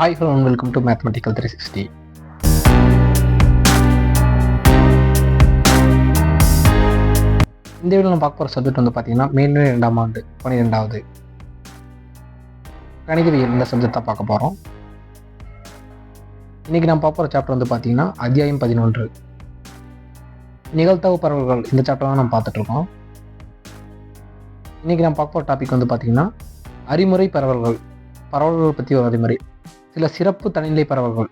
Hi hello welcome to mathematical three sixty இந்த video நம்ம பார்க்க போகிற சப்ஜெக்ட் வந்து பார்த்தீங்கன்னா மேன்மை ரெண்டாம் ஆண்டு பன்னிரெண்டாவது கணிதவியல் இந்த சப்ஜெக்ட் தான் பார்க்க போகிறோம் இன்றைக்கி நம்ம பார்க்க போகிற சாப்டர் வந்து பார்த்தீங்கன்னா அத்தியாயம் பதினொன்று. நிகழ்த்தவு பரவல்கள் இந்த சாப்டர் தான் நம்ம பார்த்துட்ருக்கோம் இன்றைக்கி நம்ம பார்க்க போகிற டாபிக் வந்து பார்த்தீங்கன்னா அறிமுறை பரவல்கள் பரவல்கள் பற்றி ஒரு அறிமுறை. சில சிறப்பு தனிநிலை பரவல்கள்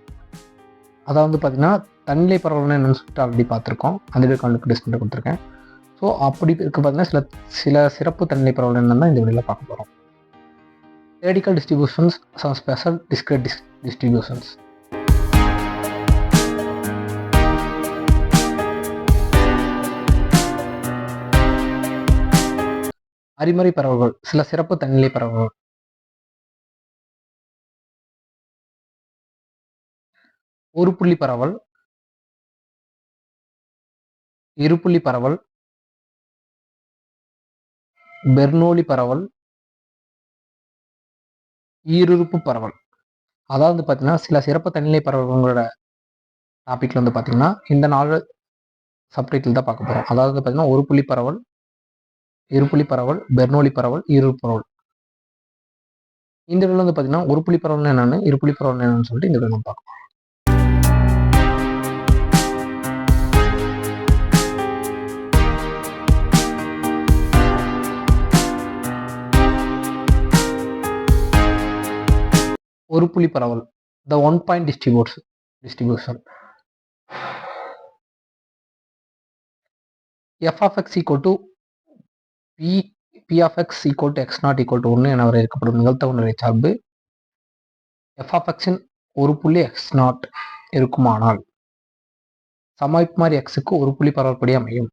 அதாவது வந்து பார்த்தீங்கன்னா தனிநிலை பரவல்னா என்னென்னு சொல்லிட்டு ஆல்ரெடி பார்த்துருக்கோம் அந்த வீடியோ காலுக்கு டிஸ்பிளே கொடுத்துருக்கேன். ஸோ அப்படி இருக்க பார்த்தீங்கன்னா சில சில சிறப்பு தனிநிலை பரவல் என்னென்னா இந்த வீடியோவில் பார்க்க போகிறோம் radical distributions some special discrete dis distributions அறிமுறை பரவல்கள் சில சிறப்பு தனிநிலை பரவல்கள் ஒரு புள்ளி பரவல் இரு புள்ளி பரவல் பெர்னோலி பரவல் ஈருறுப்பு பரவல். அதாவது பார்த்தீங்கன்னா சில சிறப்பு தனிநிலை பரவல்களோட டாப்பிக்கில் வந்து பார்த்தீங்கன்னா இந்த நாலு சப்டைட்டில் தான் பார்க்க போகிறோம் அதாவது வந்து பார்த்தீங்கன்னா ஒரு புள்ளி பரவல் இருப்புள்ளி பரவல் பெர்னோலி பரவல் ஈருறுப்பு பரவல். இந்த வீடியோவில் வந்து பார்த்தீங்கன்னா ஒரு புள்ளி பரவல் என்னென்னு இருப்புள்ளி பரவல் என்னென்னு சொல்லிட்டு இந்த வீடியோ நம்ம பார்க்கலாம். ஒரு புள்ளி பரவல். The one point distributes distribution F of X equal to P P of X equal to X not equal to ஒன்று என வரையறுக்கப்படும் நிகழ்த்தவு நிலை சார்பு எஃப் ஆஃப் எக்ஸின் ஒரு புள்ளி எக்ஸ் நாட் இருக்குமானால் சமாய்ப்புமாரி எக்ஸுக்கு ஒரு புள்ளி பரவற்படி அமையும்.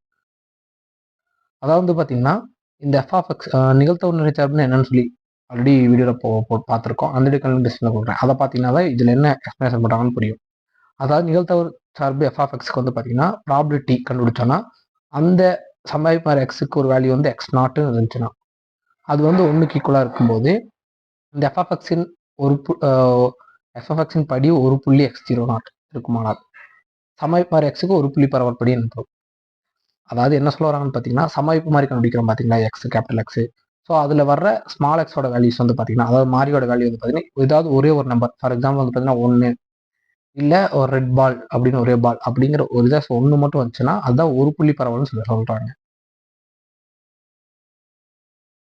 அதாவது பார்த்தீங்கன்னா இந்த எஃப் ஆஃப் எக்ஸ் நிகழ்த்தவு நிலை சார்புன்னு என்னன்னு சொல்லி ஆல்ரெடி வீடியோவில் போ போட்டு பார்த்துருக்கோம். அந்த வீடியோ டிஸ்பிளே கொடுக்குறேன். அதை பார்த்தீங்கன்னா தான் இதில் என்ன எக்ஸ்பிளேஷன் பண்ணுறாங்கன்னு புரியும். அதாவது நிகழ்த்தவர் சார்பு எஃப்எஃப்எக்ஸ்க்கு வந்து பார்த்தீங்கன்னா ப்ராபிலிட்டி கண்டுபிடிச்சோன்னா அந்த சம்பாதிப்பார் எக்ஸுக்கு ஒரு வேல்யூ வந்து எக்ஸ் நாட்டுன்னு இருந்துச்சுன்னா அது வந்து ஒன்றுக்கு ஈக்குவலாக இருக்கும்போது இந்த எஃப்எஃப்எக்ஸின் ஒரு எஃப்எஃப்எக்ஸின் படி ஒரு புள்ளி எக்ஸ் ஜீரோ நாட் இருக்குமானால் சமயப்பார் எக்ஸுக்கு ஒரு புள்ளி பரவல் படி அனுப்பும் அதாவது என்ன சொல்ல வராங்கன்னு பார்த்தீங்கன்னா சமயப்பு மாதிரி கண்டுபிடிக்கிறோம் பார்த்தீங்களா எக்ஸ் கேபிட்டல் எக்ஸு ஸோ அதில் வர்ற ஸ்மால் எக்ஸோட வேல்யூஸ் வந்து பார்த்தீங்கன்னா அதாவது மாரியோட வேல்யூ வந்து பார்த்தீங்கன்னா ஏதாவது ஒரே ஒரு நம்பர் ஃபார் எக்ஸாம்பிள் வந்து பார்த்தீங்கன்னா ஒன்று இல்லை ஒரு ரெட் பால் அப்படின்னு ஒரே பால் அப்படிங்கிற ஒரு இதாக ஒன்று மட்டும் வந்துச்சுன்னா அதுதான் ஒரு புள்ளி பரவல்னு சொல்லி சொல்கிறாங்க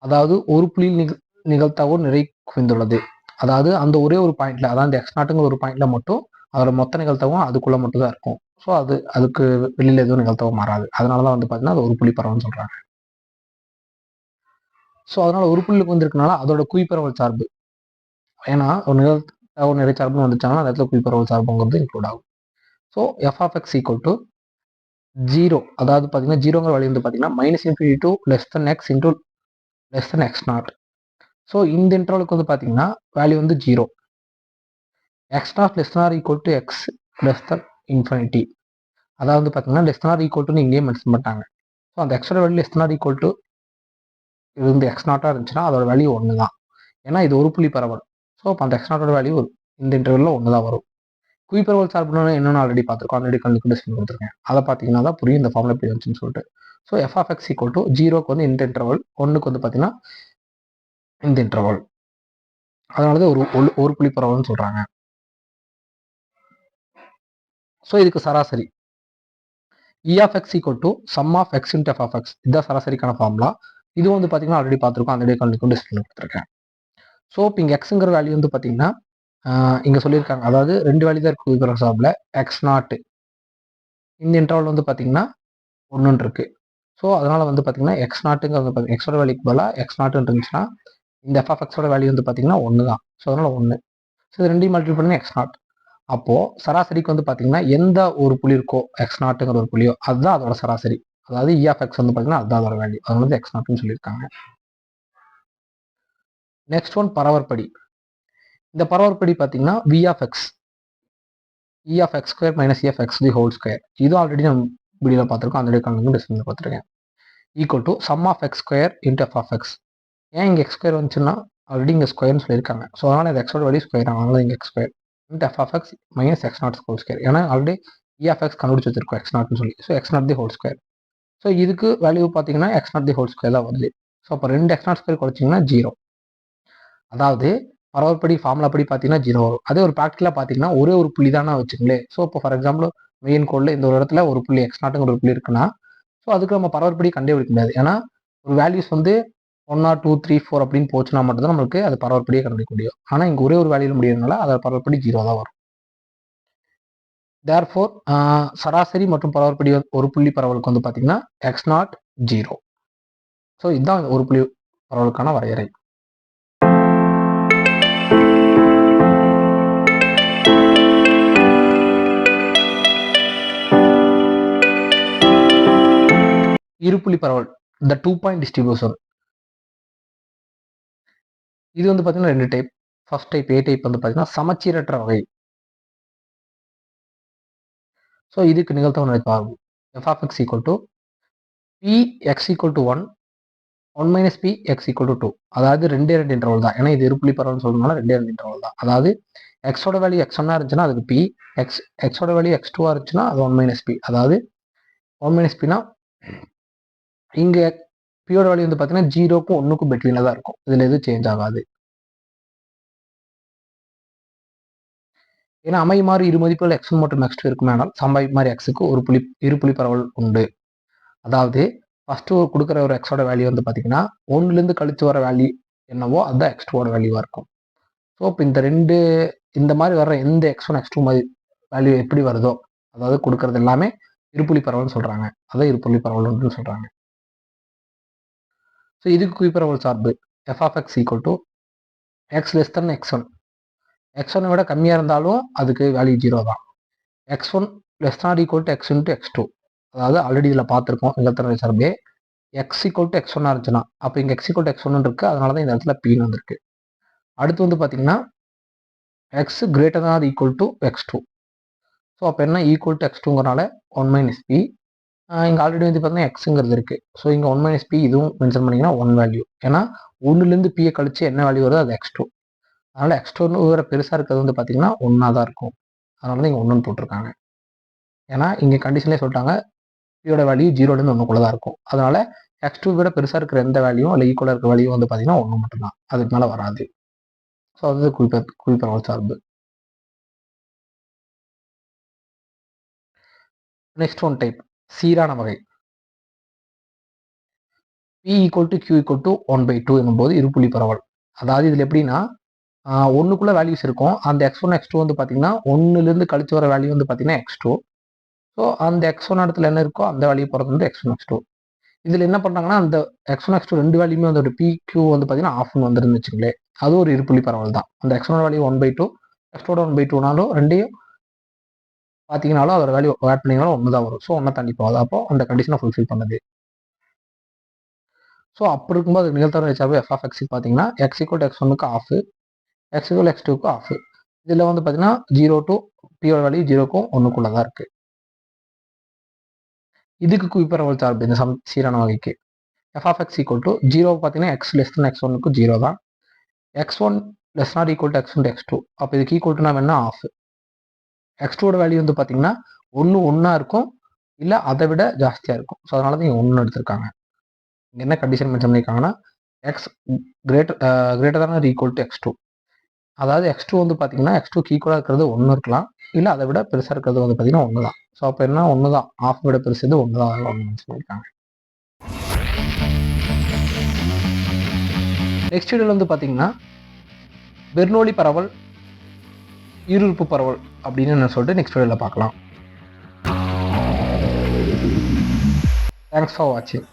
அதாவது ஒரு புள்ளி நிக நிகழ்த்தாவோ நிறை குவிந்துள்ளது. அதாவது அந்த ஒரே ஒரு பாயிண்ட்ல அதாவது அந்த எக்ஸ் நாட்டுங்கிற ஒரு பாயிண்ட்ல மட்டும் அதோட மொத்த நிகழ்த்தவும் அதுக்குள்ள மட்டும் தான் இருக்கும். ஸோ அது அதுக்கு வெளியில எதுவும் நிகழ்த்தவும் மாறாது. அதனால தான் வந்து பார்த்தீங்கன்னா அது ஒரு புள்ளி பரவல்னு சொல்கிறாங்க ஸோ அதனால ஒரு புள்ளிக்கு வந்திருக்கனால அதோட குவிப்பரவல் சார்பு. ஏன்னா ஒரு நிகழ்த்தவு நிறை சார்புன்னு வந்துச்சாங்கன்னா அந்த இடத்துல குவிப்பரவல் சார்புங்கிறது இன்க்ளூட் ஆகும். So F of X equal to zero அதாவது பார்த்தீங்கன்னா ஜீரோங்கிற வழி வந்து பார்த்தீங்கன்னா minus infinity to less than X into less than X not so இந்த இன்டர்வலுக்கு வந்து பார்த்தீங்கன்னா வேல்யூ வந்து zero X not less or equal to X less than infinity அதாவது வந்து பார்த்தீங்கன்னா லெஸ் ஆர் ஈக்குவல் டு இங்கேயே மென்ஷன் பண்ணிட்டாங்க. ஸோ அந்த extra value less or equal to இது வந்து எக்ஸ் நாட்டாக இருந்துச்சுன்னா அதோட வேல்யூ ஒன்று தான் ஏன்னா இது ஒரு புள்ளி பரவல். ஸோ அப்போ அந்த எக்ஸ் நாட்டோட வேல்யூ இந்த இன்டர்வலில் ஒன்று தான் வரும். குவிப்பரவல் சார்புன்னு என்னென்னு ஆல்ரெடி பார்த்துருக்கோம். ஆல்ரெடி கண்டுக்கு டிஸ்பிளே கொடுத்துருக்கேன் அதை பார்த்தீங்கன்னா தான் புரியும். இந்த ஃபார்மில் எப்படி வந்துச்சுன்னு சொல்லிட்டு. So F of X equal to ஜீரோக்கு வந்து இந்த இன்டர்வல் ஒன்றுக்கு வந்து பார்த்தீங்கன்னா இந்த இன்டர்வல் அதனால தான் ஒரு ஒரு புள்ளி பரவல்னு சொல்கிறாங்க ஸோ இதுக்கு சராசரி. E of X equal to sum of X int F of X இதுதான் சராசரிக்கான ஃபார்முலா இது வந்து பார்த்தீங்கன்னா ஆல்ரெடி பார்த்துருக்கோம் அந்த கண்டுக்கும் டிஸ்பிளே கொடுத்துருக்கேன். ஸோ இப்போ இங்கே எக்ஸுங்கிற வேல்யூ வந்து பார்த்தீங்கன்னா இங்கே சொல்லியிருக்காங்க. அதாவது ரெண்டு வேல்யூ தான் இருக்குது இருக்கிற சாப்பில் எக்ஸ் நாட்டு இந்த இன்டர்வல் வந்து பார்த்தீங்கன்னா ஒன்றுன்னு இருக்குது ஸோ அதனால் வந்து பார்த்தீங்கன்னா எக்ஸ் நாட்டுங்க வந்து பார்த்தீங்கன்னா எக்ஸோட வேல்யூக்கு பதிலாக எக்ஸ் நாட்டுன்னு இருந்துச்சுன்னா இந்த எஃப் ஆஃப் எக்ஸோட வேல்யூ வந்து பார்த்தீங்கன்னா ஒன்று தான். ஸோ அதனால் ஒன்று ஸோ இது ரெண்டையும் மல்டிபிள் பண்ணி எக்ஸ் நாட் அப்போது சராசரிக்கு வந்து பார்த்தீங்கன்னா எந்த ஒரு புள்ளி இருக்கோ எக்ஸ் நாட்டுங்கிற ஒரு புள்ளியோ அதுதான் அதோட சராசரி. அதாவது இ ஆஃப் எக்ஸ் வந்து பார்த்தீங்கன்னா அதுதான் அதோட வேல்யூ அது வந்து எக்ஸ் நாட்னு சொல்லியிருக்காங்க. நெக்ஸ்ட் ஒன் பரவற்படி. இந்த பரவற்படி பார்த்தீங்கன்னா V of X E of X square minus E X the whole square இது ஆல்ரெடி நம்ம வீடியோவில் பார்த்துருக்கோம் அந்த கணக்கு டிஸ்பிளே பார்த்துருக்கேன் equal to sum of X square int F of X ஏன் இங்கே எக்ஸ் ஸ்கொயர் வந்துச்சுன்னா ஆல்ரெடி இங்கே ஸ்கொயர்னு சொல்லியிருக்காங்க. ஸோ அதனால் இந்த எக்ஸோட வழி ஸ்கொயர் அதனால இங்கே X square int F of X minus X not whole square ஏன்னா ஆல்ரெடி இ ஆஃப் எக்ஸ் கண்டுபிடிச்சு வச்சிருக்கோம் எக்ஸ் நாட்னு சொல்லி. So X not the whole square so இதுக்கு வேல்யூ பார்த்தீங்கன்னா X not the whole square தான் வருது. ஸோ அப்போ ரெண்டு எக்ஸ் நாட் ஸ்கொயர் குறைச்சிங்கன்னா ஜீரோ அதாவது பரவற்படி ஃபார்முலா படி பார்த்தீங்கன்னா ஜீரோ வரும். அதே ஒரு ப்ராக்டிக்கலாக பார்த்தீங்கன்னா ஒரே ஒரு புள்ளி தானே வச்சுங்களேன் ஸோ இப்போ ஃபார் எக்ஸாம்பிள் மெயின் கோடில் இந்த ஒரு இடத்துல ஒரு புள்ளி எக்ஸ் நாட்டுங்கிற ஒரு புள்ளி இருக்குன்னா ஸோ அதுக்கு நம்ம பரவற்படி கண்டுபிடிக்க முடியாது. ஏன்னா ஒரு வேல்யூஸ் வந்து one or two three four அப்படின்னு போச்சுன்னா மட்டும்தான் நம்மளுக்கு அது பரவற்படியே கண்டுபிடிக்க முடியும். ஆனால் இங்கே ஒரே ஒரு வேல்யூவில் முடியறதுனால அதை பரவற்படி ஜீரோ தான் வரும். தேர்ஃபோர் சராசரி மற்றும் பரவற்படி ஒரு புள்ளி பரவலுக்கு வந்து பார்த்தீங்கன்னா எக்ஸ் நாட் ஜீரோ ஸோ இதுதான் ஒரு புள்ளி பரவலுக்கான வரையறை. இருப்புள்ளி பரவல் இந்த டூ பாயிண்ட் டிஸ்ட்ரிபியூஷன் இது வந்து பார்த்தீங்கன்னா ரெண்டு type first type A type வந்து பார்த்தீங்கன்னா சமச்சீரற்ற வகை. ஸோ இதுக்கு நிகழ்த்தவன் ஆகும் F of X equal to P X equal to one one minus P X equal to two அதாவது ரெண்டே ரெண்டு இன்டர்வல் தான். ஏன்னா இது இருப்புலி பரவல்னு சொல்லணும்னா ரெண்டே ரெண்டு இன்டர்வல் தான். அதாவது எக்ஸோட வேல்யூ எக்ஸ் ஒன்னாக இருந்துச்சுன்னா அதுக்கு பி எக்ஸ் எக்ஸோட வேல்யூ எக்ஸ் டூவாக இருந்துச்சுன்னா அது ஒன் மைனஸ் பி அதாவது ஒன் மைனஸ் பினா இங்கே பியோட வேல்யூ வந்து பார்த்தீங்கன்னா ஜீரோக்கும் ஒன்றுக்கும் பெட்வீனாக தான் இருக்கும். இதில் எதுவும் சேஞ்ச் ஆகாது. ஏன்னா அமை மாறி இரு மதிப்புகள் எக்ஸ் மற்றும் எக்ஸ் டூ இருக்குமேனால் சம்பை மாதிரி எக்ஸுக்கு ஒரு புள்ளி இரு புள்ளி பரவல் உண்டு. அதாவது ஃபஸ்ட்டு கொடுக்குற ஒரு எக்ஸோட வேல்யூ வந்து பார்த்தீங்கன்னா ஒன்றுலேருந்து கழித்து வர வேல்யூ என்னவோ அதுதான் எக்ஸ் டூவோட வேல்யூவாக இருக்கும். ஸோ இப்போ இந்த ரெண்டு இந்த மாதிரி வர்ற எந்த எக்ஸ் ஒன் எக்ஸ் டூ மாதிரி வேல்யூ எப்படி வருதோ அதாவது கொடுக்கறது எல்லாமே இருப்புள்ளி பரவல்னு சொல்கிறாங்க அதான் இருப்புள்ளி பரவல்னு சொல்கிறாங்க ஸோ இதுக்கு குவிப்பரவல் சார்பு. F of X equal to X less than X one X ஒன்னை விட கம்மியாக இருந்தாலும் அதுக்கு வேல்யூ ஜீரோ தான். X one less not equal to X into X two அதாவது ஆல்ரெடி இதில் பார்த்துருக்கோம் நிகழ்த்தனை சார்பே. எக்ஸ் ஈக்குவல் டு எக்ஸ் ஒன்னாக இருந்துச்சுன்னா அப்போ இங்கே எக்ஸ் ஈக்குவல் டு எக்ஸ் ஒன்று இருக்குது அதனால தான் இந்த இடத்துல பின்னு வந்திருக்கு. அடுத்து வந்து பார்த்தீங்கன்னா X greater than equal to X two so அப்போ என்ன ஈக்குவல் டு எக்ஸ் டூங்கிறனால ஒன் மைனஸ் பி இங்கே ஆல்ரெடி வந்து பார்த்தீங்கன்னா எக்ஸுங்கிறது இருக்குது ஸோ இங்கே ஒன் மைனஸ் பி இதுவும் மென்ஷன் பண்ணிங்கன்னா ஒன் வேல்யூ ஏன்னா ஒன்றுலேருந்து பியை கழிச்சு என்ன வேல்யூ வருதோ அது எக்ஸ் டூ அதனால் எக்ஸ்டர்னல் டூ வேறு பெருசாக இருக்கிறது வந்து பார்த்திங்கன்னா ஒன்றா தான் இருக்கும். அதனால தான் இங்கே ஒன்றுன்னு போட்டிருக்காங்க. ஏன்னா இங்கே கண்டிஷன்லேயே சொல்லிட்டாங்க பியோட வேல்யூ ஜீரோலேருந்து ஒன்றுக்குள்ளே தான் இருக்கும். அதனால் எக்ஸ் டூ விட பெருசாக இருக்கிற எந்த வேல்யூவும் இல்லை ஈக்குவலாக இருக்கிற வேல்யூ வந்து பார்த்தீங்கன்னா ஒன்று மட்டும்தான். அதுக்கு மேலே வராது. ஸோ அது குறிப்ப குறிப்பரவல் சார்பு. நெக்ஸ்ட் ஒன் டைப் சீரான வகை. P equal to Q equal to one by two என்னும்போது இருப்புள்ளி பரவல். அதாவது இதில் எப்படின்னா ஒன்றுக்குள்ளே வேல்யூஸ் இருக்கும். அந்த எக்ஸ் ஒன் எக்ஸ் டூ வந்து பார்த்தீங்கன்னா ஒன்றுலேருந்து கழிச்சு வர வேல்யூ வந்து பார்த்தீங்கன்னா எக்ஸ் டூ ஸோ அந்த எக்ஸ் ஒன் இடத்துல என்ன இருக்கோ அந்த வேல்யூ போகிறது வந்து எக்ஸ் ஒன் எக்ஸ் டூ இதில் என்ன பண்ணுறாங்கன்னா அந்த எக்ஸ் ஒன் எக்ஸ் டூ ரெண்டு வேல்யூமே வந்து ஒரு பி கியூ வந்து பார்த்தீங்கன்னா ஆஃப்னு வந்துருந்து வச்சுங்களேன் அது ஒரு இருப்புள்ளி பரவல் தான். அந்த X one value one by two X டூட one by டூனாலும் ரெண்டையும் பார்த்தீங்கனாலும் அதோட வேல்யூ ஆட் பண்ணிங்கனாலும் ஒன்று தான் வரும். ஸோ ஒன்றை தாண்டி போகாது. அப்போ அந்த கண்டிஷனை ஃபுல்ஃபில் பண்ணுது. ஸோ அப்படி இருக்கும்போது நிகழ்த்தவரை வச்சாவே எஃப் ஆஃப் எக்ஸுக்கு பார்த்தீங்கன்னா எக்ஸ் ஈக்குவல் எக்ஸ் ஒன்னுக்கு ஆஃப் எக்ஸ் ஈக்குவல் எக்ஸ் டூக்கு ஆஃப் இதில் வந்து பார்த்தீங்கன்னா ஜீரோ டூ பியோட வேல்யூ ஜீரோக்கும் ஒன்றுக்குள்ளே தான் இருக்குது இதுக்கு குவிப்பரவல் சார்பு இந்த சம் சீரான வகைக்கு. F of X equal to zero பார்த்தீங்கன்னா எக்ஸ் லெஸ் தன் எக்ஸ் ஒன்னுக்கு ஜீரோ தான். X one less not equal to X one X two அப்போ இதுக்கு ஈக்குவல் டு நம்ம ஆஃப் எக்ஸ் டூட வேல்யூ வந்து பார்த்தீங்கன்னா ஒன்று ஒன்றா இருக்கும். இல்லை அதை விட ஜாஸ்தியாக இருக்கும். ஸோ அதனால தான் இங்கே ஒன்று எடுத்திருக்காங்க. இங்கே என்ன கண்டிஷன் மென்ஷன் பண்ணியிருக்காங்கன்னா X greater greater than equal to X two அதாவது எக்ஸ் டூ வந்து பார்த்தீங்கன்னா எக்ஸ் டூக்கு ஈக்குவலாக இருக்கிறது ஒன்று இருக்கலாம். இல்லை அதை விட பெருசாக இருக்கிறது வந்து பார்த்தீங்கன்னா ஒன்று தான் ஸோ அப்போ என்ன ஒன்று தான் ஆஃப் விட பெருசு ஒன்று தான் ஒன்று சொல்லியிருக்காங்க நெக்ஸ்ட் வீடியோவில் வந்து பார்த்தீங்கன்னா பெர்னோலி பரவல் ஈருறுப்பு பரவல் அப்படின்னு நான் சொல்லிட்டு நெக்ஸ்ட் வீடியோவில் பார்க்கலாம். தேங்க்ஸ் ஃபார் வாட்சிங்